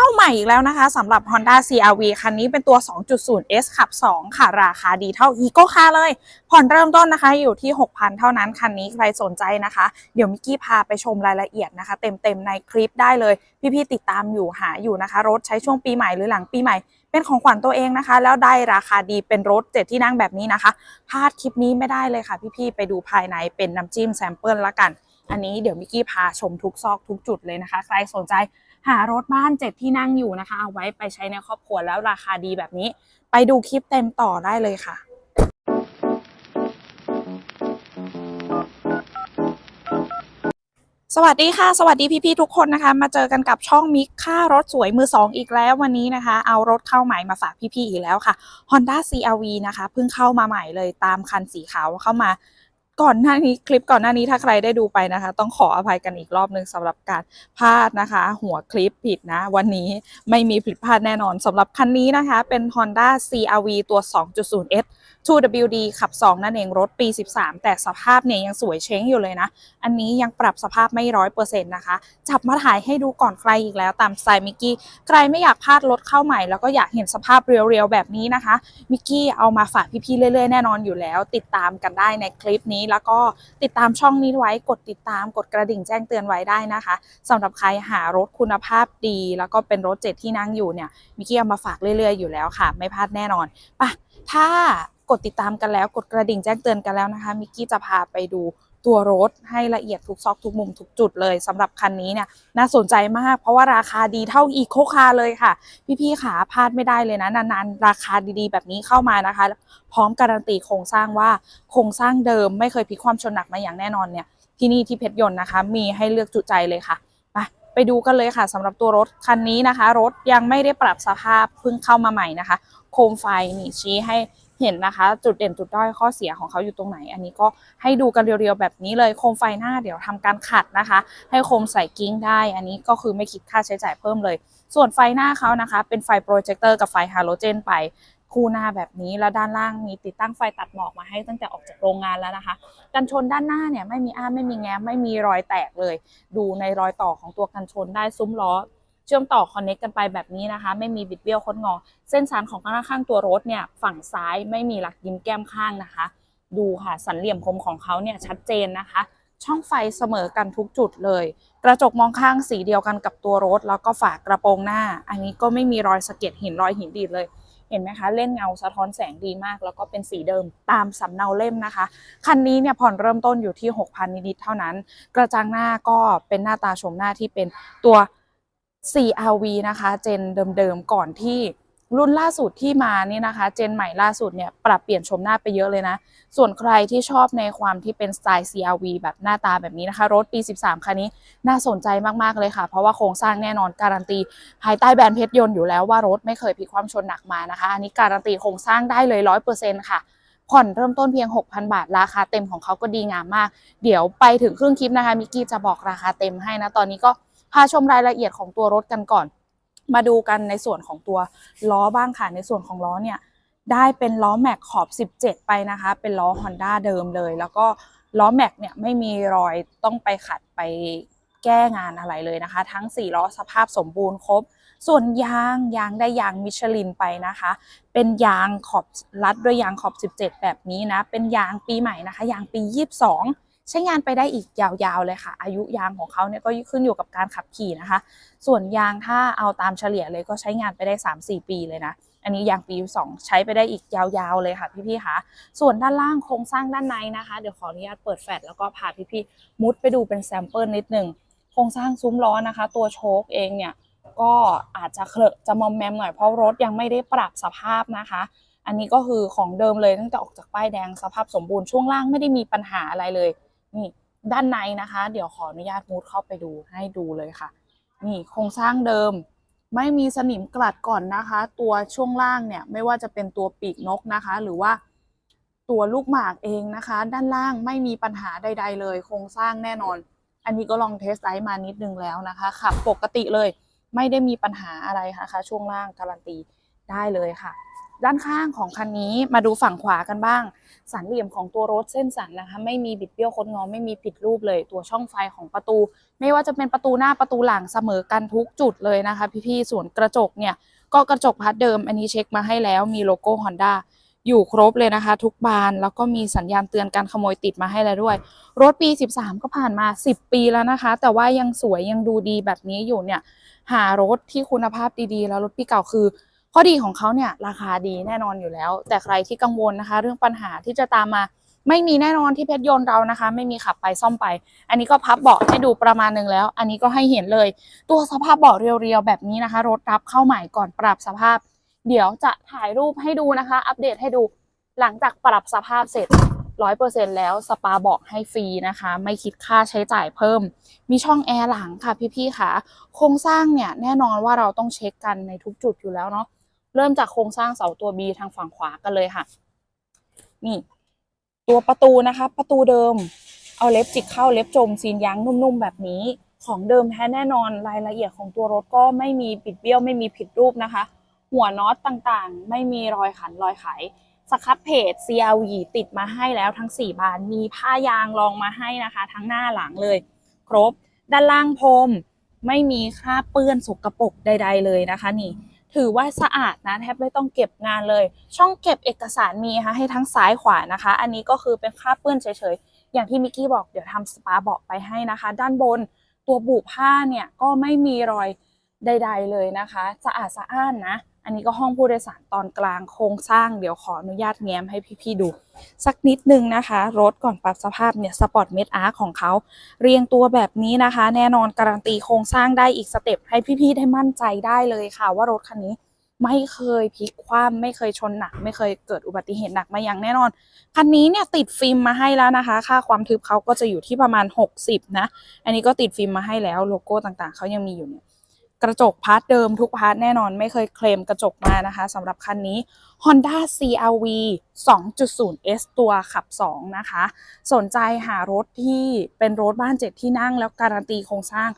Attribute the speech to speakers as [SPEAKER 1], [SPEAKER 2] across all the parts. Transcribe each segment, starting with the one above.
[SPEAKER 1] เข้าใหม่อีกแล้วนะคะสำหรับ Honda CRV คันนี้เป็นตัว 2.0S ขับ 2 ค่ะ ราคาดีเท่า Eco Car เลย ผ่อนเริ่มต้นนะคะอยู่ที่ 6,000 เท่านั้น คันนี้ใครสนใจนะคะ เดี๋ยวมิกกี้พาไปชมรายละเอียดนะคะ เต็มๆในคลิปได้เลย พี่ๆติดตามอยู่หาอยู่นะคะ รถใช้ช่วงปีใหม่หรือหลังปีใหม่เป็นของขวัญตัวเองนะคะ แล้วได้ราคาดีเป็นรถเจ็ดที่นั่งแบบนี้นะคะพลาดคลิปนี้ไม่ได้เลยค่ะ พี่ๆไปดูภายในเป็นน้ำจิ้มแซมเปิลละกัน อันนี้เดี๋ยวมิกกี้พาชมทุกซอกทุกจุดเลยนะคะ ใครสนใจหารถบ้านเจ็ดที่นั่งอยู่นะคะ เอาไว้ไปใช้ในครอบครัวแล้วราคาดีแบบนี้ ไปดูคลิปเต็มต่อได้เลยค่ะสวัสดีค่ะ สวัสดีพี่ๆทุกคนนะคะ มาเจอกันกับช่องมิกค่ารถสวยมือสองอีกแล้ววันนี้นะคะ เอารถเข้าใหม่มาฝากพี่ๆอีกแล้วค่ะ Honda CRV นะคะเพิ่งเข้ามาใหม่เลยตามคันสีขาวเข้ามา ก่อนหน้านี้คลิปก่อนหน้านี้ถ้าใครได้ดูไปนะคะ ต้องขออภัยกันอีกรอบนึงสำหรับการพลาดนะคะ หัวคลิปผิดนะ วันนี้ไม่มีผิดพลาดแน่นอนสำหรับคันนี้นะคะ เป็น Honda CRV ตัว 2.0S 2WD ขับ 2 นั่นเองรถปี 13 แต่สภาพเนี่ยยังสวยเช้งอยู่เลยนะ อันนี้ยังปรับสภาพไม่ร้อยเปอร์เซ็นต์นะคะ จับมาถ่ายให้ดูก่อนใครอีกแล้วตามสไตล์มิกกี้ ใครไม่อยากพลาดรถเข้าใหม่ แล้วก็อยากเห็นสภาพเรียวๆ แบบนี้นะคะ มิกกี้เอามาฝากพี่ๆ เรื่อยๆ แน่นอนอยู่แล้ว ติดตามกันได้ในคลิปนี้ แล้วก็ติดตามช่องนี้ไว้ กดติดตาม กดกระดิ่งแจ้งเตือนไว้ได้นะคะสำหรับใครหารถคุณภาพดี แล้วก็เป็นรถเจ็ดที่นั่งอยู่เนี่ย มิกกี้เอามาฝากเรื่อยๆ อยู่แล้วค่ะ ไม่พลาดแน่นอนปะถ้า กดติดตามกันแล้ว กดกระดิ่งแจ้งเตือนกันแล้วนะคะ มิกกี้จะพาไปดูตัวรถให้ละเอียดทุกซอกทุกมุมทุกจุดเลยสำหรับคันนี้เนี่ยน่าสนใจมาก เพราะว่าราคาดีเท่าอีโคคาเลยค่ะ พี่ๆขาพลาดไม่ได้เลยนะ นานๆ ราคาดีๆ แบบนี้เข้ามานะคะ พร้อมการันตีโครงสร้างว่าโครงสร้างเดิมไม่เคยพลิกความชนหนักมาอย่างแน่นอนเนี่ยที่นี่ที่เพชรยนต์นะคะ มีให้เลือกจุใจเลยค่ะไปไปดูกันเลยค่ะสำหรับตัวรถคันนี้นะคะ รถยังไม่ได้ปรับสภาพเพิ่งเข้ามาใหม่นะคะ โคมไฟนี่ชี้ให้ เห็นนะคะ จุดเด่นจุดด้อยข้อเสียของเขาอยู่ตรงไหน อันนี้ก็ให้ดูกันเรียวๆแบบนี้เลยโคมไฟหน้าเดี๋ยวทำการขัดนะคะ ให้โคมใส่กิ้งได้ อันนี้ก็คือไม่คิดค่าใช้จ่ายเพิ่มเลย ส่วนไฟหน้าเขานะคะ เป็นไฟโปรเจคเตอร์กับไฟฮาโลเจนไปคู่หน้าแบบนี้แล้วด้านล่างมีติดตั้งไฟตัดหมอกมาให้ตั้งแต่ออกจากโรงงานแล้วนะคะ กันชนด้านหน้าเนี่ยไม่มีอ้าไม่มีแง้มไม่มีรอยแตกเลย ดูในรอยต่อของตัวกันชนได้ซุ้มล้อ เชื่อมต่อคอนเน c กกันไปแบบนี้นะคะ ไม่มีบิดเบี้ยวคดงอ เส้นสันของข้างข้างตัวรถเนี่ยฝั่งซ้ายไม่มีหลักยิ้มแก้มข้างนะคะ ดูค่ะสันเหลี่ยมคมของเขาเนี่ยชัดเจนนะคะ ช่องไฟเสมอกันทุกจุดเลย กระจกมองข้างสีเดียวกันกับตัวรถ แล้วก็ฝากระโปรงหน้า อันนี้ก็ไม่มีรอยสะเก็ดหินรอยหินดีดเลยเห็นไหมคะ เล่นเงาสะท้อนแสงดีมาก แล้วก็เป็นสีเดิมตามสำเนาเล่มนะคะ คันนี้เนี่ยผ่อนเริ่มต้นอยู่ที่ 6,000 นิดๆเท่านั้น กระจังหน้าก็เป็นหน้าตาชมหน้าที่เป็นตัว 4RV นะคะเจนเดิมๆก่อนที่รุ่นล่าสุดที่มานี่นะคะ เจนใหม่ล่าสุดเนี่ยปรับเปลี่ยนชมหน้าไปเยอะเลยนะ ส่วนใครที่ชอบในความที่เป็นสไตล์ CRV แบบหน้าตาแบบนี้นะคะ รถปี 13 คันนี้น่าสนใจมาก ๆ เลยค่ะ เพราะว่าโครงสร้างแน่นอนการันตี ภายใต้แบรนด์เพชรยนต์อยู่แล้วว่ารถไม่เคยพลิกความชนหนักมานะคะ อันนี้การันตีโครงสร้างได้เลย 100%ค่ะผ่อนเริ่มต้นเพียง 6,000 บาท ราคาเต็มของเขาก็ดีงามมาก เดี๋ยวไปถึงครึ่งคลิปนะคะมิกกี้จะบอกราคาเต็มให้นะตอนนี้ก็ พาชมรายละเอียดของตัวรถกันก่อน มาดูกันในส่วนของตัวล้อบ้างค่ะ ในส่วนของล้อเนี่ยได้เป็นล้อแม็กขอบ 17 ไปนะคะ เป็นล้อ Honda เดิมเลย แล้วก็ล้อแม็กเนี่ยไม่มีรอยต้องไปขัดไปแก้งานอะไรเลยนะคะ ทั้ง 4 ล้อสภาพสมบูรณ์ครบ ส่วนยางยางได้ยางมิชลินไปนะคะ เป็นยางขอบรัดด้วยยางขอบ 17 แบบนี้นะ เป็นยางปีใหม่นะคะ ยางปี 22 ใช้งานไปได้อีกยาวๆเลยค่ะ อายุยางของเขาเนี่ยก็ขึ้นอยู่กับการขับขี่นะคะ ส่วนยางถ้าเอาตามเฉลี่ยเลยก็ใช้งานไปได้ 3-4 ปีเลยนะอันนี้ยางปี 2 ใช้ไปได้อีกยาวๆเลยค่ะพี่ๆคะส่วนด้านล่างโครงสร้างด้านในนะคะ เดี๋ยวขออนุญาตเปิดแฟลชแล้วก็พาพี่ๆมุดไปดูเป็นแซมเปิลนิดหนึ่งโครงสร้างซุ้มล้อนะคะ ตัวโชคเองเนี่ยก็อาจจะเคลอะจะมอมแมมหน่อยเพราะรถยังไม่ได้ปรับสภาพนะคะ อันนี้ก็คือของเดิมเลยตั้งแต่ออกจากป้ายแดงสภาพสมบูรณ์ช่วงล่างไม่ได้มีปัญหาอะไรเลย นี่ด้านในนะคะ เดี๋ยวขออนุญาตมุดเข้าไปดูให้ดูเลยค่ะ นี่โครงสร้างเดิม ไม่มีสนิมกลัดก่อนนะคะ ตัวช่วงล่างเนี่ยไม่ว่าจะเป็นตัวปีกนกนะคะ หรือว่าตัวลูกหมากเองนะคะ ด้านล่างไม่มีปัญหาใด ๆ เลย โครงสร้างแน่นอน อันนี้ก็ลองเทสไดมานิดนึงแล้วนะคะขับปกติเลย ไม่ได้มีปัญหาอะไรนะคะ ช่วงล่างการันตีได้เลยค่ะ ด้านข้างของคันนี้มาดูฝั่งขวากันบ้าง สันเหลี่ยมของตัวรถเส้นสันนะคะ ไม่มีบิดเบี้ยวคดงอไม่มีผิดรูปเลย ตัวช่องไฟของประตู ไม่ว่าจะเป็นประตูหน้าประตูหลังเสมอกันทุกจุดเลยนะคะ พี่ๆส่วนกระจกเนี่ย ก็กระจกพัดเดิม อันนี้เช็คมาให้แล้วมีโลโก้ Honda อยู่ครบเลยนะคะ ทุกบานแล้วก็มีสัญญาณเตือนการขโมยติดมาให้แล้วด้วย รถปี 13 ก็ผ่านมา 10 ปีแล้วนะคะ แต่ว่ายังสวยยังดูดีแบบนี้อยู่เนี่ย หารถที่คุณภาพดีๆ แล้วรถปีเก่าคือ ข้อดีของเขาเนี่ยราคาดีแน่นอนอยู่แล้ว แต่ใครที่กังวลนะคะ เรื่องปัญหาที่จะตามมาไม่มีแน่นอนที่เพชรยนต์เรานะคะ ไม่มีขับไปซ่อมไป อันนี้ก็พับเบาะให้ดูประมาณหนึ่งแล้ว อันนี้ก็ให้เห็นเลย ตัวสภาพเบาะเรียวๆแบบนี้นะคะ รถรับเข้าใหม่ก่อนปรับสภาพ เดี๋ยวจะถ่ายรูปให้ดูนะคะ อัปเดตให้ดูหลังจากปรับสภาพเสร็จร้อยเปอร์เซ็นแล้วสปาเบาะให้ฟรีนะคะ ไม่คิดค่าใช้จ่ายเพิ่ม มีช่องแอร์หลังค่ะพี่ๆค่ะ โครงสร้างเนี่ยแน่นอนว่าเราต้องเช็คกันในทุกจุดอยู่แล้วเนาะ เริ่มจากโครงสร้างเสาตัว B ทางฝั่งขวากันเลยค่ะ นี่ ตัวประตูนะคะ ประตูเดิม เอาเล็บจิกเข้าเล็บจมซีนยางนุ่มๆแบบนี้ ของเดิมแท้แน่นอนรายละเอียดของตัวรถก็ไม่มีปิดเบี้ยวไม่มีผิดรูปนะคะ หัวน็อตต่างๆ ไม่มีรอยขันรอยไขสครับเพจ CLV ติดมาให้แล้วทั้ง 4 บาน มีผ้ายางรองมาให้นะคะ ทั้งหน้าหลังเลย ครบ ด้านล่างพรมไม่มีคราบเปื้อนสกรปรกใด ๆ เลยนะคะ นี่ ถือว่าสะอาดนะแทบไม่ต้องเก็บงานเลย ช่องเก็บเอกสารมีนะคะให้ทั้งซ้ายขวานะคะ อันนี้ก็คือเป็นคราบเปื้อนเฉยๆ อย่างที่มิกกี้บอกเดี๋ยวทำสปาเบาะไปให้นะคะ ด้านบนตัวบุผ้าเนี่ยก็ไม่มีรอยใด ๆ เลยนะคะสะอาดสะอ้านนะ อันนี้ก็ห้องผู้โดยสารตอนกลางโครงสร้างเดี๋ยวขออนุญาตแง้มให้พี่ๆดู สักนิดนึงนะคะ รถก่อนปรับสภาพเนี่ยสปอร์ตเมดอาร์ของเขา เรียงตัวแบบนี้นะคะ แน่นอนการันตีโครงสร้างได้อีกสเต็ปให้พี่ๆได้มั่นใจได้เลยค่ะ ว่ารถคันนี้ไม่เคยพลิกคว่ำไม่เคยชนหนัก ไม่เคยเกิดอุบัติเหตุหนักมาอย่างแน่นอน คันนี้เนี่ยติดฟิล์มมาให้แล้วนะคะ ค่าความทึบเขาก็จะอยู่ที่ประมาณ 60 นะ อันนี้ก็ติดฟิล์มมาให้แล้วโลโก้ต่างๆเขายังมีอยู่เนี่ย กระจกพาร์ทเดิมทุกพาร์ทแน่นอนไม่เคยเคลมกระจกมานะคะสำหรับคันนี้ Honda CRV 2.0S ตัวขับ 2 นะคะ สนใจหารถที่เป็นรถบ้านเจ็ดที่นั่งแล้วการันตีโครงสร้าง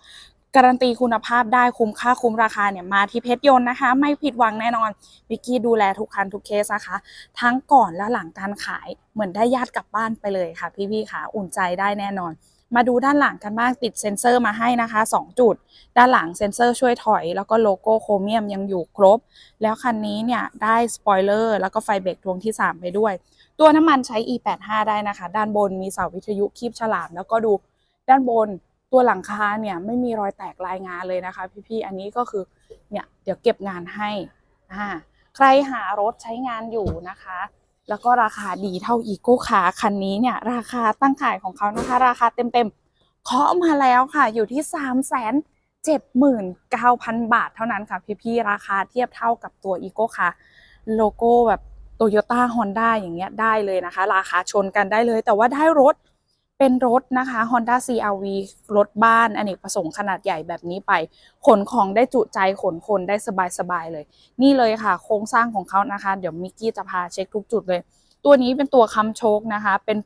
[SPEAKER 1] การันตีคุณภาพได้คุ้มค่าคุ้มราคาเนี่ยมาที่เพชรยนต์นะคะ ไม่ผิดหวังแน่นอนวิกกี้ดูแลทุกคันทุกเคสนะคะ ทั้งก่อนและหลังการขายเหมือนได้ญาติกลับบ้านไปเลยค่ะ พี่ๆค่ะอุ่นใจได้แน่นอน มาดูด้านหลังกันบ้างติดเซ็นเซอร์มาให้นะคะ 2 จุด ด้านหลังเซ็นเซอร์ช่วยถอย แล้วก็โลโก้โครเมียมยังอยู่ครบ แล้วคันนี้เนี่ยได้สปอยเลอร์แล้วก็ไฟเบรกดวงที่ 3 ไปด้วย ตัวน้ำมันใช้ E85 ได้นะคะ ด้านบนมีเสาวิทยุคีบฉลาม แล้วก็ดูด้านบนตัวหลังคาเนี่ยไม่มีรอยแตกรายงานเลยนะคะ พี่ๆอันนี้ก็คือเนี่ยเดี๋ยวเก็บงานให้อ่าใครหารถใช้งานอยู่นะคะ แล้วก็ราคาดีเท่าอีโก้คาคันนี้เนี่ย ราคาตั้งขายของเขานะคะ ราคาเต็มๆเคาะมาแล้วค่ะ อยู่ที่ 3 7 9 0 0 0 บาทเท่านั้นค่ะ พี่ๆ ราคาเทียบเท่ากับตัวอีโก้คาโลโก้แบบโตโยต้าฮอนด้าอย่างเงี้ยได้เลยนะคะ ราคาชนกันได้เลย แต่ว่าได้รถ เป็นรถนะคะ Honda CRV รถบ้านอเนกประสงค์ขนาดใหญ่แบบนี้ไป ขนของได้จุใจขนคนได้สบายๆเลย นี่เลยค่ะ โครงสร้างของเขานะคะ เดี๋ยวมิกกี้จะพาเช็คทุกจุดเลย ตัวนี้เป็นตัวค้ำโชคนะคะ เป็น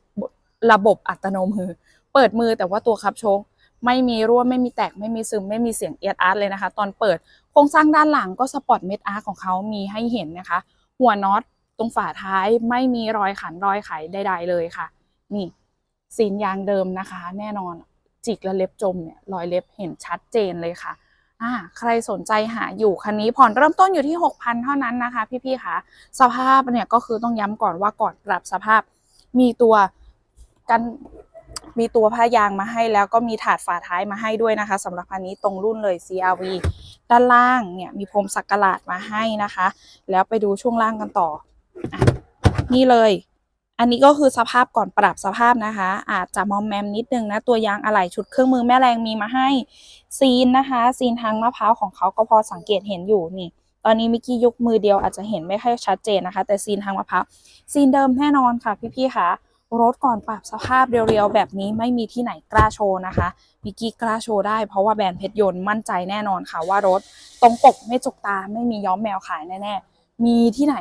[SPEAKER 1] ระบบอัตโนมือ เปิดมือแต่ว่าตัวค้ำโชคไม่มีรั่วไม่มีแตกไม่มีซึมไม่มีเสียงเอียดอาร์ตเลยนะคะ ตอนเปิดโครงสร้างด้านหลังก็สปอร์ตเมดอาร์ของเขามีให้เห็นนะคะ หัวน็อตตรงฝาท้ายไม่มีรอยขันรอยไขใดๆเลยค่ะ นี่ สีนยางเดิมนะคะ แน่นอนจิกและเล็บจมเนี่ยรอยเล็บเห็นชัดเจนเลยค่ะอ่าใครสนใจหาอยู่คันนี้ผ่อนเริ่มต้นอยู่ที่ 6,000 เท่านั้นนะคะ พี่ๆค่ะสภาพเนี่ยก็คือต้องย้ำก่อนว่าก่อนปรับสภาพมีตัวกันมีตัวผ้ายางมาให้แล้วก็มีถาดฝาท้ายมาให้ด้วยนะคะสำหรับคันนี้ตรงรุ่นเลย CRV ด้านล่างเนี่ยมีพรมสักหลาดมาให้นะคะ แล้วไปดูช่วงล่างกันต่ออนี่เลย อันนี้ก็คือสภาพก่อนปรับสภาพนะคะ อาจจะมอมแมมนิดนึงนะ ตัวยางอะไหล่ชุดเครื่องมือแม่แรงมีมาให้ซีนนะคะ ซีนทางมะพร้าวของเขาก็พอสังเกตเห็นอยู่นี่ ตอนนี้มิกกี้ยกมือเดียวอาจจะเห็นไม่ค่อยชัดเจนนะคะ แต่ซีนทางมะพร้าวซีนเดิมแน่นอนค่ะพี่ๆค่ะรถก่อนปรับสภาพเรียวๆ แบบนี้ไม่มีที่ไหนกล้าโชว์นะคะมิกกี้กล้าโชว์ได้เพราะว่าแบรนด์เพชรยนต์มั่นใจแน่นอนค่ะว่ารถตรงปกไม่จุกตาไม่มีย้อมแมวขายแน่ๆ มีที่ไหน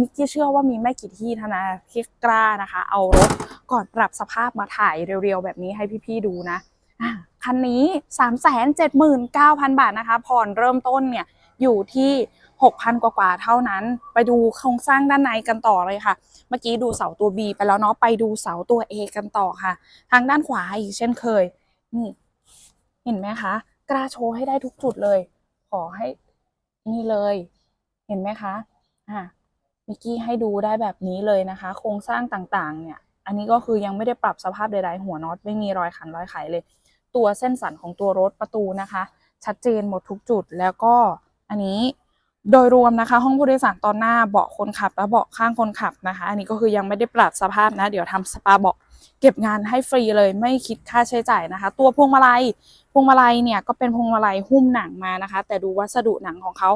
[SPEAKER 1] มิกกี้เชื่อว่ามีไม่กี่ที่เท่าที่กล้านะคะ เอารถก่อนปรับสภาพมาถ่ายเรียวๆ แบบนี้ให้พี่ๆดูนะอะคันนี้ 379,000 บาทนะคะ ผ่อนเริ่มต้นเนี่ยอยู่ที่ 6,000 กว่าๆเท่านั้น ไปดูโครงสร้างด้านในกันต่อเลยค่ะ เมื่อกี้ดูเสาตัว B ไปแล้วเนาะไปดูเสาตัว A กันต่อค่ะ ทางด้านขวาอีกเช่นเคย นี่ เห็นไหมคะ กล้าโชว์ให้ได้ทุกจุดเลย ขอให้นี่เลย เห็นไหมคะ มิกกี้ให้ดูได้แบบนี้เลยนะคะ โครงสร้างต่างๆ เนี่ย อันนี้ก็คือยังไม่ได้ปรับสภาพใดๆ หัวน็อตไม่มีรอยขันรอยไขเลย ตัวเส้นสันของตัวรถประตูนะคะ ชัดเจนหมดทุกจุดแล้วก็อันนี้โดยรวมนะคะ ห้องผู้โดยสารตอนหน้าเบาะคนขับและเบาะข้างคนขับนะคะ อันนี้ก็คือยังไม่ได้ปรับสภาพนะ เดี๋ยวทำสปาเบาะเก็บงานให้ฟรีเลยไม่คิดค่าใช้จ่ายนะคะ ตัวพวงมาลัยพวงมาลัยเนี่ยก็เป็นพวงมาลัยหุ้มหนังมานะคะ แต่ดูวัสดุหนังของเขา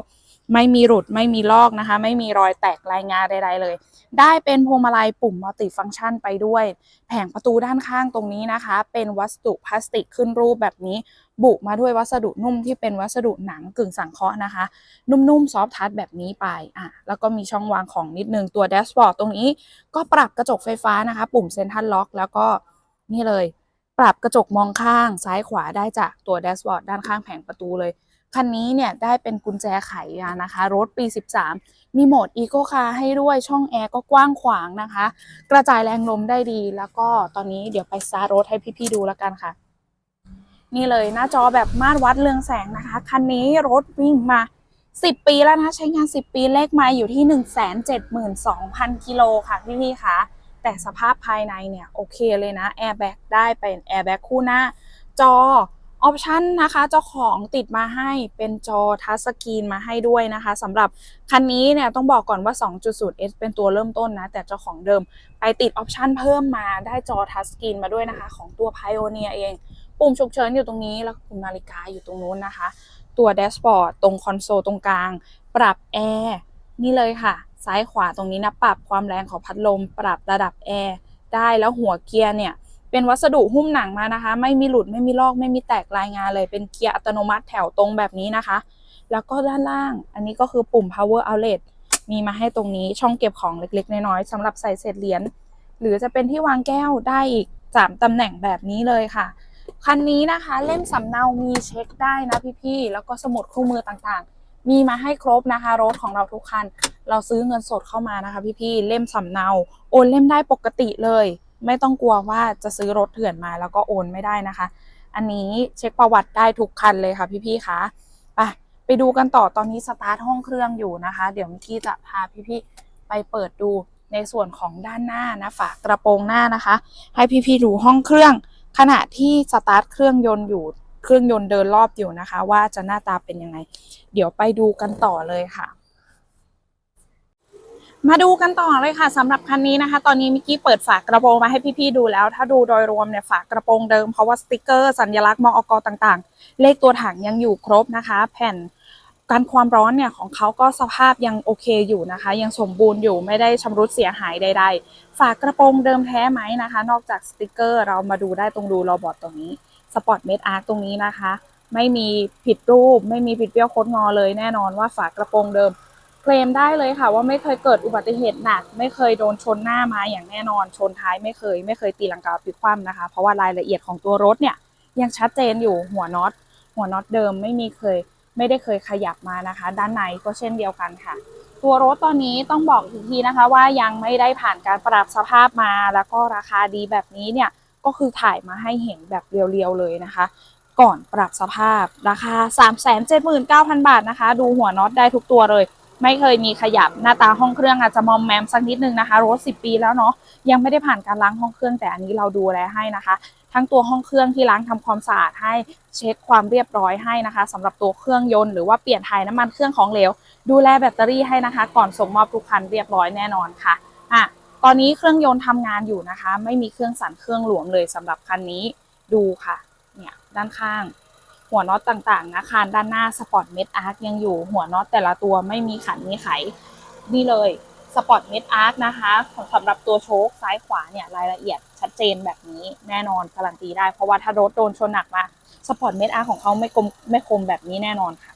[SPEAKER 1] ไม่มีหลุดไม่มีลอกนะคะ ไม่มีรอยแตกลายงาใดๆเลย ได้เป็นพวงมาลัยปุ่มมัลติฟังก์ชันไปด้วย แผงประตูด้านข้างตรงนี้นะคะ เป็นวัสดุพลาสติกขึ้นรูปแบบนี้ บุมาด้วยวัสดุนุ่มที่เป็นวัสดุหนังกึ่งสังเคราะห์นะคะ นุ่มๆซอฟทัชแบบนี้ไปอะแล้วก็มีช่องวางของนิดนึงตัวแดชบอร์ดตรงนี้ ก็ปรับกระจกไฟฟ้านะคะ ปุ่มเซนทัลล็อกแล้วก็นี่เลย ปรับกระจกมองข้างซ้ายขวาได้จากตัวแดชบอร์ดด้านข้างแผงประตูเลย คันนี้เนี่ยได้เป็นกุญแจไขนะคะ รถปี 13 มีโหมด Eco Car ให้ด้วยช่องแอร์ก็กว้างขวางนะคะ กระจายแรงลมได้ดีแล้วก็ตอนนี้เดี๋ยวไปสตาร์ทรถให้พี่ๆดูแล้วกันค่ะ นี่เลยหน้าจอแบบมาตรวัดเรืองแสงนะคะ คันนี้รถวิ่งมา10ปีแล้วนะใช้งาน10ปีเลขไมาอยู่ที่172,000กิโลค่ะพี่ๆคะแต่สภาพภายในเนี่ย โอเคเลยนะแอร์แบ็กได้เป็นแอร์แบ็กคู่หน้า จอ ออปชันนะคะเจ้าของติดมาให้เป็นจอทัชสกรีนมาให้ด้วยนะคะสำหรับคันนี้เนี่ยต้องบอกก่อนว่า 2.0S เป็นตัวเริ่มต้นนะ แต่เจ้าของเดิมไปติดออปชันเพิ่มมาได้จอทัชสกรีนมาด้วยนะคะ ของตัว Pioneer เอง ปุ่มฉุกเฉินอยู่ตรงนี้แล้วปุ่มนาฬิกาอยู่ตรงนู้นนะคะ ตัวแดชบอร์ดตรงคอนโซลตรงกลาง ปรับแอร์นี่เลยค่ะ ซ้ายขวาตรงนี้นะปรับความแรงของพัดลม ปรับระดับแอร์ได้แล้วหัวเกียร์เนี่ย เป็นวัสดุหุ้มหนังมานะคะ ไม่มีหลุดไม่มีลอกไม่มีแตกลายงานเลยเป็นเกียร์อัตโนมัติแถวตรงแบบนี้นะคะ แล้วก็ด้านล่าง อันนี้ก็คือปุ่ม power outlet มีมาให้ตรงนี้ช่องเก็บของเล็กๆ น้อยๆสำหรับใส่เศษเหรียญหรือจะเป็นที่วางแก้วได้อีกสามตำแหน่งแบบนี้เลยค่ะคันนี้นะคะเล่มสำเนามีเช็คได้นะพี่ๆ แล้วก็สมุดคู่มือต่างๆ มีมาให้ครบนะคะ รถของเราทุกคัน เราซื้อเงินสดเข้ามานะคะ พี่ๆ เล่มสำเนา โอนเล่มได้ปกติเลย ไม่ต้องกลัวว่าจะซื้อรถเถื่อนมาแล้วก็โอนไม่ได้นะคะ อันนี้เช็คประวัติได้ทุกคันเลยค่ะพี่ๆคะไปไปดูกันต่อตอนนี้สตาร์ทห้องเครื่องอยู่นะคะ เดี๋ยวเมื่อกี้จะพาพี่ๆไปเปิดดูในส่วนของด้านหน้านะฝากระโปรงหน้านะคะ ให้พี่ๆดูห้องเครื่อง ขณะที่สตาร์ทเครื่องยนต์อยู่เครื่องยนต์เดินรอบอยู่นะคะ ว่าจะหน้าตาเป็นยังไง เดี๋ยวไปดูกันต่อเลยค่ะ มาดูกันต่อเลยค่ะสำหรับคันนี้นะคะ ตอนนี้มิกกี้เปิดฝากกระโปรงมาให้พี่ๆดูแล้ว ถ้าดูโดยรวมเนี่ยฝากกระโปรงเดิมเพราะว่าสติกเกอร์สัญลักษณ์มอกต่างๆ เลขตัวถังยังอยู่ครบนะคะ แผ่นการความร้อนเนี่ยของเขาก็สภาพยังโอเคอยู่นะคะ ยังสมบูรณ์อยู่ไม่ได้ชำรุดเสียหายใด ๆ ฝากกระโปรงเดิมแท้ไหมนะคะ นอกจากสติกเกอร์เรามาดูได้ตรงรูรอบอร์ดตรงนี้สปอร์ตเมดอาร์ตรงนี้นะคะ ไม่มีผิดรูป ไม่มีผิดเบี้ยวโคดงอเลยแน่นอนว่าฝากระโปรงเดิม เคลมได้เลยค่ะ ว่าไม่เคยเกิดอุบัติเหตุหนัก ไม่เคยโดนชนหน้ามาอย่างแน่นอนชนท้ายไม่เคย ไม่เคยตีลังกาพลิกคว่ำนะคะ เพราะว่ารายละเอียดของตัวรถเนี่ยยังชัดเจนอยู่หัวน็อตหัวน็อตเดิมไม่มีเคยไม่ได้เคยขยับมานะคะ ด้านในก็เช่นเดียวกันค่ะ ตัวรถตอนนี้ต้องบอกอีกทีนะคะ ว่ายังไม่ได้ผ่านการปรับสภาพมา แล้วก็ราคาดีแบบนี้เนี่ยก็คือถ่ายมาให้เห็นแบบเรียวๆเลยนะคะ ก่อนปรับสภาพราคา 379,000 บาทนะคะ ดูหัวน็อตได้ทุกตัวเลย ไม่เคยมีขยับหน้าตาห้องเครื่องอาจจะมอมแมมสักนิดนึงนะคะรถ10ปีแล้วเนาะยังไม่ได้ผ่านการล้างห้องเครื่องแต่อันนี้เราดูแลให้นะคะ ทั้งตัวห้องเครื่องที่ล้างทำความสะอาดให้เช็คความเรียบร้อยให้นะคะสำหรับตัวเครื่องยนต์หรือว่าเปลี่ยนถ่ายน้ำมันเครื่องของเหลว ดูแลแบตเตอรี่ให้นะคะ ก่อนส่งมอบทุกคันเรียบร้อยแน่นอนค่ะอะตอนนี้เครื่องยนต์ทำงานอยู่นะคะ ไม่มีเครื่องสั่นเครื่องหลวมเลยสำหรับคันนี้ดูค่ะเนี่ยด้านข้าง หัวน็อตต่างๆนะคานด้านหน้าสปอร์ตเมดอาร์คยังอยู่หัวน็อตแต่ละตัวไม่มีขันมีไข นี่เลยสปอร์ตเมดอาร์คนะคะสำหรับตัวโชคซ้ายขวาเนี่ยรายละเอียดชัดเจนแบบนี้แน่นอนการันตีได้ เพราะว่าถ้ารถโดนชนหนักมาสปอร์ตเมดอาร์คของเขาไม่กลมไม่คมแบบนี้แน่นอนค่ะ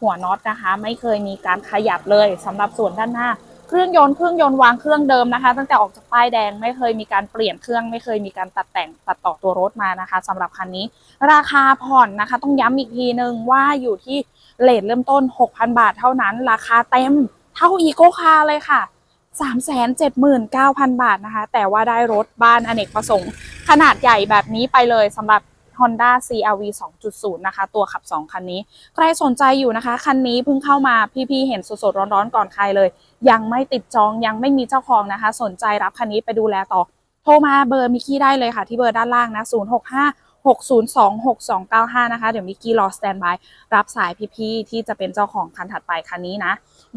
[SPEAKER 1] หัวน็อตนะคะ ไม่เคยมีการขยับเลยสำหรับส่วนด้านหน้า เครื่องยนต์เครื่องยนต์วางเครื่องเดิมนะคะ ตั้งแต่ออกจากป้ายแดงไม่เคยมีการเปลี่ยนเครื่องไม่เคยมีการตัดแต่งตัดต่อตัวรถมานะคะสำหรับคันนี้ ราคาผ่อนนะคะ ต้องย้ำอีกทีนึงว่าอยู่ที่เลทเริ่มต้น 6,000 บาทเท่านั้น ราคาเต็มเท่าอีโกคาเลยค่ะ 379,000 บาทนะคะ แต่ว่าได้รถบ้านอเนกประสงค์ ขนาดใหญ่แบบนี้ไปเลยสำหรับ Honda CRV 2.0 นะคะ ตัวขับ 2 คันนี้ ใครสนใจอยู่นะคะ คันนี้เพิ่งเข้ามาพี่ๆ เห็นสดๆ ร้อนๆ ก่อนใครเลย ยังไม่ติดจองยังไม่มีเจ้าของนะคะ สนใจรับคันนี้ไปดูแลต่อ โทรมาเบอร์มิกกี้ได้เลยค่ะ ที่เบอร์ด้านล่างนะ 065 602 6295 นะคะ เดี๋ยวมิกกี้รอสแตนบายรับสายพี่ๆ ที่จะเป็นเจ้าของคันถัดไปคันนี้นะ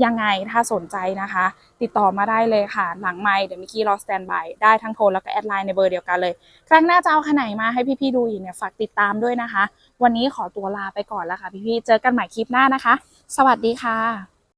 [SPEAKER 1] ยังไงถ้าสนใจนะคะ ติดต่อมาได้เลยค่ะ หลังไม่เดี๋ยวมิกกี้รอสแตนบายได้ทั้งโทรแล้วก็แอดไลน์ในเบอร์เดียวกันเลย ครั้งหน้าจะเอาขนไหนมาให้พี่ๆดูอีกเนี่ยฝากติดตามด้วยนะคะ วันนี้ขอตัวลาไปก่อนแล้วค่ะ พี่ๆเจอกันใหม่คลิปหน้านะคะ สวัสดีค่ะ